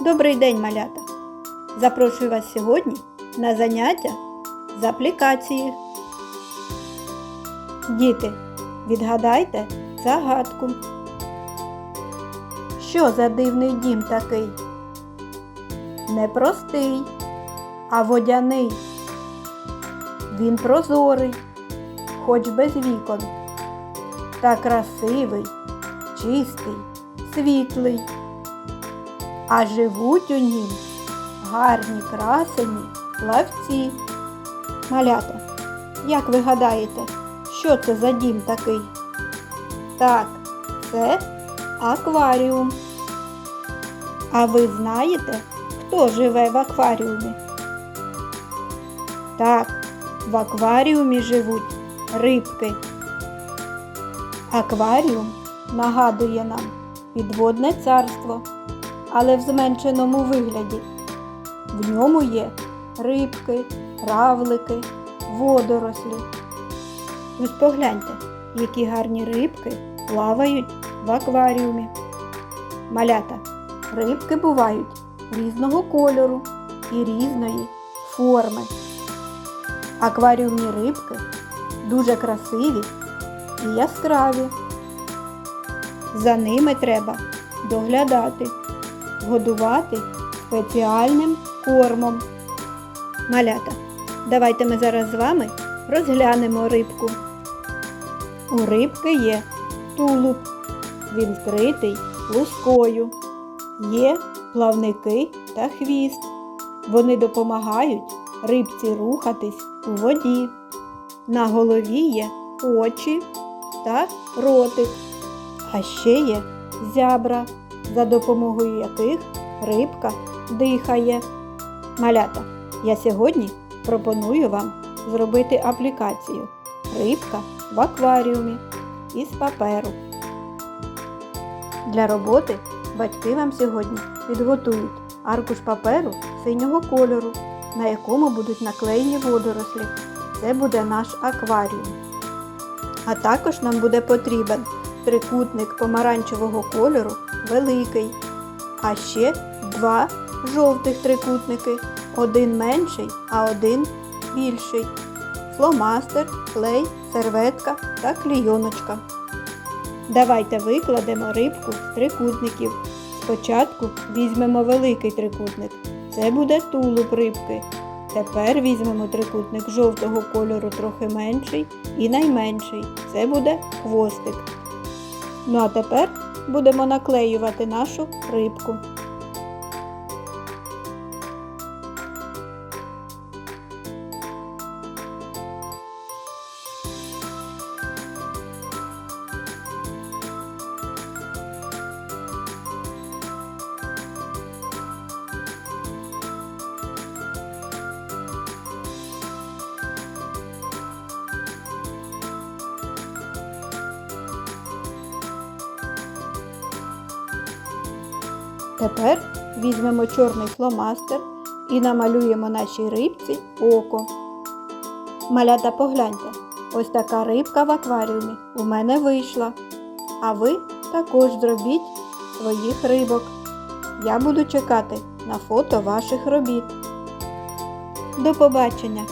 Добрий день, малята! Запрошую вас сьогодні на заняття з аплікації. Діти, відгадайте загадку. Що за дивний дім такий? Не простий, а водяний. Він прозорий, хоч без вікон. Та красивий, чистий, світлий. А живуть у нім гарні красені плавці. Малята, як ви гадаєте, що це за дім такий? Так, це акваріум. А ви знаєте, хто живе в акваріумі? Так, в акваріумі живуть рибки. Акваріум нагадує нам підводне царство, але в зменшеному вигляді. В ньому є рибки, равлики, водорослі. Ось погляньте, які гарні рибки плавають в акваріумі. Малята, рибки бувають різного кольору і різної форми. Акваріумні рибки дуже красиві і яскраві. За ними треба доглядати, годувати спеціальним кормом. Малята, давайте ми зараз з вами розглянемо рибку. У рибки є тулуб, він вкритий лускою. Є плавники та хвіст. Вони допомагають рибці рухатись у воді. На голові є очі та ротик. А ще є зябра, за допомогою яких рибка дихає. Малята, я сьогодні пропоную вам зробити аплікацію Рибка в акваріумі із паперу. Для роботи батьки вам сьогодні підготують аркуш паперу синього кольору, на якому будуть наклеєні водорослі. Це буде наш акваріум. А також нам буде потрібен трикутник помаранчевого кольору великий, а ще два жовтих трикутники, один менший, а один більший. Фломастер, клей, серветка та клійоночка. Давайте викладемо рибку з трикутників. Спочатку візьмемо великий трикутник. Це буде тулуб рибки. Тепер візьмемо трикутник жовтого кольору трохи менший і найменший. Це буде хвостик. Ну а тепер будемо наклеювати нашу рибку. Тепер візьмемо чорний фломастер і намалюємо нашій рибці око. Малята, погляньте, ось така рибка в акваріумі у мене вийшла. А ви також зробіть своїх рибок. Я буду чекати на фото ваших робіт. До побачення!